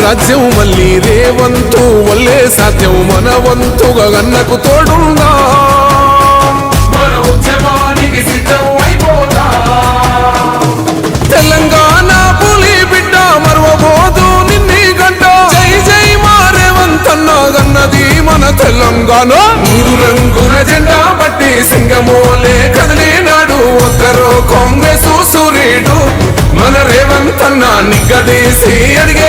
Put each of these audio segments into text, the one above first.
రాజ్యం మళ్ళీ రేవంతు వల్లే సాధ్యం మన వంతుగా గన్నకు తోడుందా? మన ఉద్యమానికి తెలంగాణ పులి బిడ్డ మరవబోదు నిన్ని గంట. జై జై మా గన్నది మన తెలంగాణ. మూడు రంగుల జెండా బట్టి సింగమోలే కదిలినాడు ఒక్కరో కాంగ్రెస్ సూర్యుడు మన రేవంత్ అన్న నిగ్గదీసి అడిగే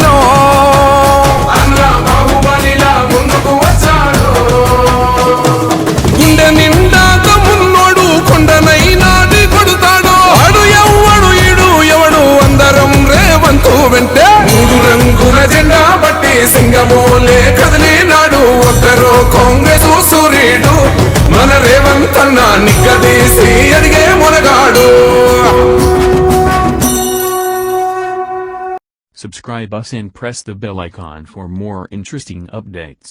వెంటే మూడు రంగుల జెండా బట్టి సింగమోలే కదిలినాడు ఒక్కరో కాంగ్రెస్ సూర్యుడు మన రేవంత్ అన్న నిగ్గదీసి అడిగే మునగాడు Subscribe us and press the bell icon for more interesting updates.